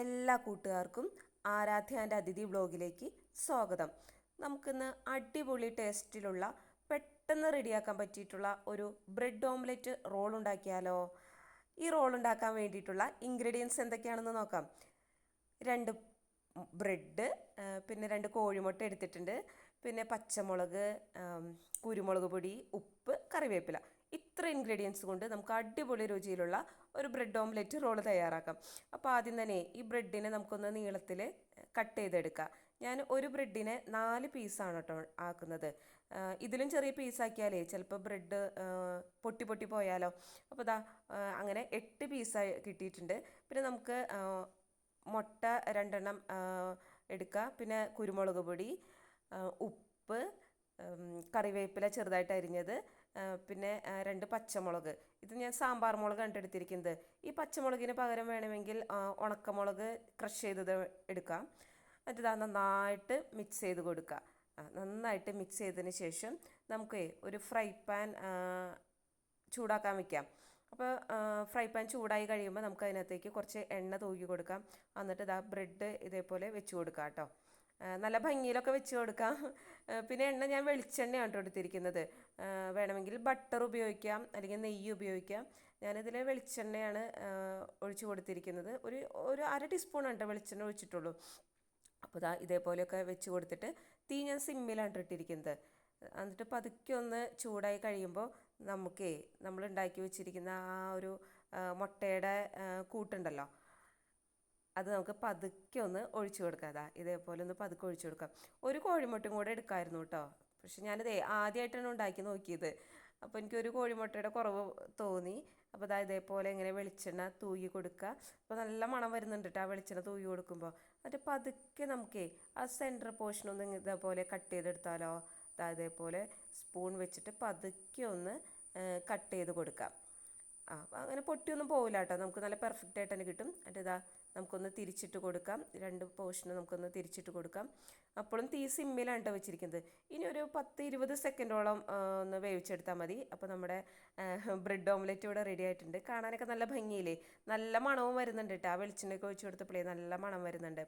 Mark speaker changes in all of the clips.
Speaker 1: എല്ലാ കൂട്ടുകാർക്കും ആരാധ്യ ആൻഡ് അതിഥി ബ്ലോഗിലേക്ക് സ്വാഗതം. നമുക്കിന്ന് അടിപൊളി ടേസ്റ്റിലുള്ള പെട്ടെന്ന് റെഡിയാക്കാൻ പറ്റിയിട്ടുള്ള ഒരു ബ്രെഡ് ഓംലെറ്റ് റോൾ ഉണ്ടാക്കിയാലോ? ഈ റോൾ ഉണ്ടാക്കാൻ വേണ്ടിയിട്ടുള്ള ഇൻഗ്രീഡിയൻസ് എന്തൊക്കെയാണെന്ന് നോക്കാം. രണ്ട് ബ്രെഡ് പിന്നെ രണ്ട് കോഴിമുട്ട എടുത്തിട്ടുണ്ട്. പിന്നെ പച്ചമുളക് കുരുമുളക് പൊടി ഉപ്പ് കറിവേപ്പില. ഇത്ര ഇൻഗ്രീഡിയൻസ് കൊണ്ട് നമുക്ക് അടിപൊളി രുചിയിലുള്ള ഒരു ബ്രെഡ് ഓംലെറ്റ് റോൾ തയ്യാറാക്കാം. അപ്പോൾ ആദ്യം തന്നെ ഈ ബ്രെഡിനെ നമുക്കൊന്ന് നീളത്തിൽ കട്ട് ചെയ്തെടുക്കാം. ഞാൻ ഒരു ബ്രെഡിനെ നാല് പീസാണ് കേട്ടോ ആക്കുന്നത്. ഇതിലും ചെറിയ പീസാക്കിയാലേ ചിലപ്പോൾ ബ്രെഡ് പൊട്ടി പൊട്ടി പോയാലോ. അപ്പോൾ ദാ അങ്ങനെ എട്ട് പീസായി കിട്ടിയിട്ടുണ്ട്. പിന്നെ നമുക്ക് മുട്ട രണ്ടെണ്ണം എടുക്കുക പിന്നെ കുരുമുളക് പൊടി ഉപ്പ് കറിവേപ്പില ചെറുതായിട്ട് അരിഞ്ഞത് പിന്നെ രണ്ട് പച്ചമുളക്. ഇത് ഞാൻ സാമ്പാർ മുളക് കണ്ടെടുത്തിരിക്കുന്നത് ഈ പച്ചമുളകിന് പകരം വേണമെങ്കിൽ ഉണക്കമുളക് ക്രഷ് ചെയ്തത് എടുക്കാം. എന്നിട്ട് നന്നായിട്ട് മിക്സ് ചെയ്ത് കൊടുക്കുക. നന്നായിട്ട് മിക്സ് ചെയ്തതിന് ശേഷം നമുക്ക് ഒരു ഫ്രൈ പാൻ ചൂടാക്കാൻ വയ്ക്കാം അപ്പോൾ ഫ്രൈ പാൻ ചൂടായി കഴിയുമ്പോൾ നമുക്ക് അതിനകത്തേക്ക് കുറച്ച് എണ്ണ തൂക്കി കൊടുക്കാം. എന്നിട്ട് ഇതാ ബ്രെഡ് ഇതേപോലെ വെച്ച് കൊടുക്കാം കേട്ടോ. നല്ല ഭംഗിയിലൊക്കെ വെച്ച് കൊടുക്കാം. പിന്നെ എണ്ണ ഞാൻ വെളിച്ചെണ്ണയാണ് കേട്ടോ എടുത്തിരിക്കുന്നത്. വേണമെങ്കിൽ ബട്ടർ ഉപയോഗിക്കാം അല്ലെങ്കിൽ നെയ്യ് ഉപയോഗിക്കാം. ഞാനിതിൽ വെളിച്ചെണ്ണയാണ് ഒഴിച്ചു കൊടുത്തിരിക്കുന്നത്. ഒരു ഒരു അര ടീസ്പൂണാണ് കേട്ടോ വെളിച്ചെണ്ണ ഒഴിച്ചിട്ടുള്ളൂ. അപ്പോൾ ഇതാ ഇതേപോലെയൊക്കെ വെച്ച് കൊടുത്തിട്ട് തീ ഞാൻ സിമ്മിലാണ് ഇട്ടിരിക്കുന്നത്. എന്നിട്ട് പതുക്കെ ഒന്ന് ചൂടായി കഴിയുമ്പോൾ നമുക്കേ നമ്മൾ ഉണ്ടാക്കി വെച്ചിരിക്കുന്ന ആ ഒരു മുട്ടയുടെ കൂട്ടുണ്ടല്ലോ അത് നമുക്ക് പതുക്കെ ഒന്ന് ഒഴിച്ചു കൊടുക്കാം. അതാ ഇതേപോലെ ഒന്ന് പതുക്കെ ഒഴിച്ചു കൊടുക്കാം. ഒരു കോഴിമുട്ടയും കൂടെ എടുക്കാമായിരുന്നു കേട്ടോ. പക്ഷെ ഞാനിതേ ആദ്യമായിട്ടാണ് ഉണ്ടാക്കി നോക്കിയത്. അപ്പോൾ എനിക്ക് ഒരു കോഴിമുട്ടയുടെ കുറവ് തോന്നി. അപ്പോൾ അതാ ഇതേപോലെ ഇങ്ങനെ വെളിച്ചെണ്ണ തൂകി കൊടുക്കുക. അപ്പോൾ നല്ല മണം വരുന്നുണ്ട് കേട്ടോ ആ വെളിച്ചെണ്ണ തൂകി കൊടുക്കുമ്പോൾ. എന്നിട്ട് പതുക്കെ നമുക്കേ ആ സെന്റർ പോർഷൻ ഒന്ന് ഇതേപോലെ കട്ട് ചെയ്തെടുത്താലോ? അതാ ഇതേപോലെ സ്പൂൺ വെച്ചിട്ട് പതുക്കെ ഒന്ന് കട്ട് ചെയ്ത് കൊടുക്കാം. ആ അങ്ങനെ പൊട്ടിയൊന്നും പോകില്ല കേട്ടോ. നമുക്ക് നല്ല പെർഫെക്റ്റ് ആയിട്ട് തന്നെ കിട്ടും. എന്നിട്ട് ഇതാ നമുക്കൊന്ന് തിരിച്ചിട്ട് കൊടുക്കാം. രണ്ട് പോർഷന് നമുക്കൊന്ന് തിരിച്ചിട്ട് കൊടുക്കാം. അപ്പോഴും തീ സിമ്മിലാണ് കേട്ടോ വെച്ചിരിക്കുന്നത്. ഇനി ഒരു പത്ത് ഇരുപത് സെക്കൻഡോളം ഒന്ന് വേവിച്ചെടുത്താൽ മതി. അപ്പോൾ നമ്മുടെ ബ്രെഡ് ഓംലെറ്റ് ഇവിടെ റെഡി ആയിട്ടുണ്ട്. കാണാനൊക്കെ നല്ല ഭംഗിയില്ലേ? നല്ല മണവും വരുന്നുണ്ട് കേട്ടോ ആ വെളിച്ചെണ്ണയൊക്കെ ഒഴിച്ചു കൊടുത്തപ്പോഴേ നല്ല മണം വരുന്നുണ്ട്.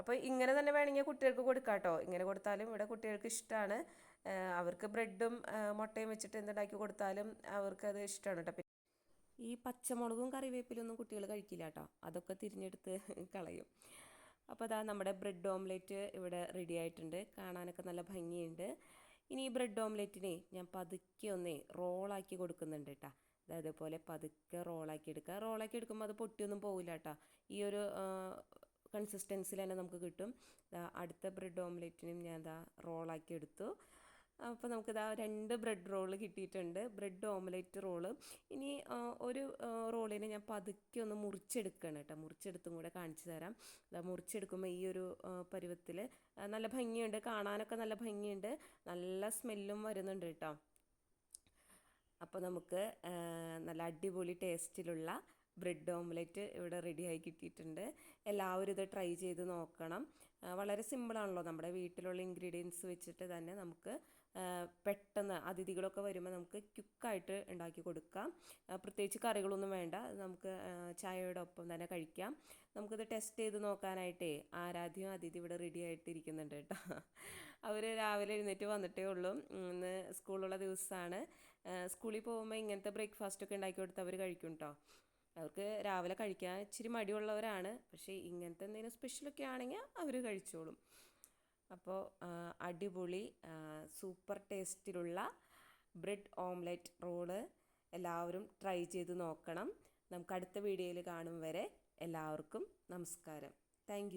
Speaker 1: അപ്പോൾ ഇങ്ങനെ തന്നെ വേണമെങ്കിൽ കുട്ടികൾക്ക് കൊടുക്കാം കേട്ടോ ഇങ്ങനെ കൊടുത്താലും ഇവിടെ കുട്ടികൾക്ക് ഇഷ്ടമാണ് അവർക്ക് ബ്രെഡും മുട്ടയും വെച്ചിട്ട് എന്തുണ്ടാക്കി കൊടുത്താലും അവർക്കത് ഇഷ്ടമാണ് കേട്ടോ ഈ പച്ചമുളകും കറിവേപ്പിലൊന്നും കുട്ടികൾ കഴിക്കില്ല കേട്ടോ അതൊക്കെ തിരിഞ്ഞെടുത്ത് കളയും. അപ്പോൾ അതാ നമ്മുടെ ബ്രെഡ് ഓംലെറ്റ് ഇവിടെ റെഡി ആയിട്ടുണ്ട്. കാണാനൊക്കെ നല്ല ഭംഗിയുണ്ട്. ഇനി ഈ ബ്രെഡ് ഓംലെറ്റിനെ ഞാൻ പതുക്കെ ഒന്നേ റോളാക്കി കൊടുക്കുന്നുണ്ട് കേട്ടോ അതായത് പോലെ പതുക്കെ റോളാക്കി എടുക്കുക. റോളാക്കി എടുക്കുമ്പോൾ അത് പൊട്ടിയൊന്നും പോവില്ല കേട്ടോ ഈ ഒരു കൺസിസ്റ്റൻസിൽ തന്നെ നമുക്ക് കിട്ടും. അടുത്ത ബ്രെഡ് ഓംലെറ്റിനും ഞാൻ ദാ റോളാക്കി എടുത്തു. അപ്പോൾ നമുക്കിതാ രണ്ട് ബ്രെഡ് റോൾ കിട്ടിയിട്ടുണ്ട്. ബ്രെഡ് ഓംലെറ്റ് റോൾ ഇനി ഒരു റോളിനെ ഞാൻ പതുക്കെ ഒന്ന് മുറിച്ചെടുക്കണം കേട്ടോ. മുറിച്ചെടുത്തും കൂടെ കാണിച്ചു തരാം. അതാ മുറിച്ചെടുക്കുമ്പോൾ ഈ ഒരു പരുവത്തിൽ നല്ല ഭംഗിയുണ്ട്. കാണാനൊക്കെ നല്ല ഭംഗിയുണ്ട്. നല്ല സ്മെല്ലും വരുന്നുണ്ട് കേട്ടോ. അപ്പോൾ നമുക്ക് നല്ല അടിപൊളി ടേസ്റ്റിലുള്ള ബ്രെഡ് ഓംലെറ്റ് ഇവിടെ റെഡിയായി കിട്ടിയിട്ടുണ്ട്. എല്ലാവരും ഇത് ട്രൈ ചെയ്ത് നോക്കണം. വളരെ സിമ്പിളാണല്ലോ നമ്മുടെ വീട്ടിലുള്ള ഇൻഗ്രീഡിയൻസ് വെച്ചിട്ട് തന്നെ നമുക്ക് പെട്ടെന്ന് അതിഥികളൊക്കെ വരുമ്പോൾ നമുക്ക് ക്യുക്കായിട്ട് ഉണ്ടാക്കി കൊടുക്കാം. പ്രത്യേകിച്ച് കറികളൊന്നും വേണ്ട. നമുക്ക് ചായയുടെ ഒപ്പം തന്നെ കഴിക്കാം. നമുക്കിത് ടെസ്റ്റ് ചെയ്ത് നോക്കാനായിട്ടേ ആരാധ്യം അതിഥി ഇവിടെ റെഡി ആയിട്ടിരിക്കുന്നുണ്ട് കേട്ടോ. അവർ രാവിലെ എഴുന്നേറ്റ് വന്നിട്ടേ ഉള്ളൂ. ഇന്ന് സ്കൂളുള്ള ദിവസമാണ് സ്കൂളിൽ പോകുമ്പോൾ ഇങ്ങനത്തെ ബ്രേക്ക്ഫാസ്റ്റ് ഒക്കെ ഉണ്ടാക്കി കൊടുത്ത് അവർ കഴിക്കും കേട്ടോ അവർക്ക് രാവിലെ കഴിക്കാൻ ഇച്ചിരി മടിയുള്ളവരാണ്. പക്ഷേ ഇങ്ങനത്തെ എന്തെങ്കിലും സ്പെഷ്യലൊക്കെ ആണെങ്കിൽ അവർ കഴിച്ചോളും. അപ്പോൾ അടിപൊളി സൂപ്പർ ടേസ്റ്റിലുള്ള ബ്രെഡ് ഓംലെറ്റ് റോൾ എല്ലാവരും ട്രൈ ചെയ്ത് നോക്കണം. നമുക്ക് അടുത്ത വീഡിയോയിൽ കാണും വരെ എല്ലാവർക്കും നമസ്കാരം. താങ്ക്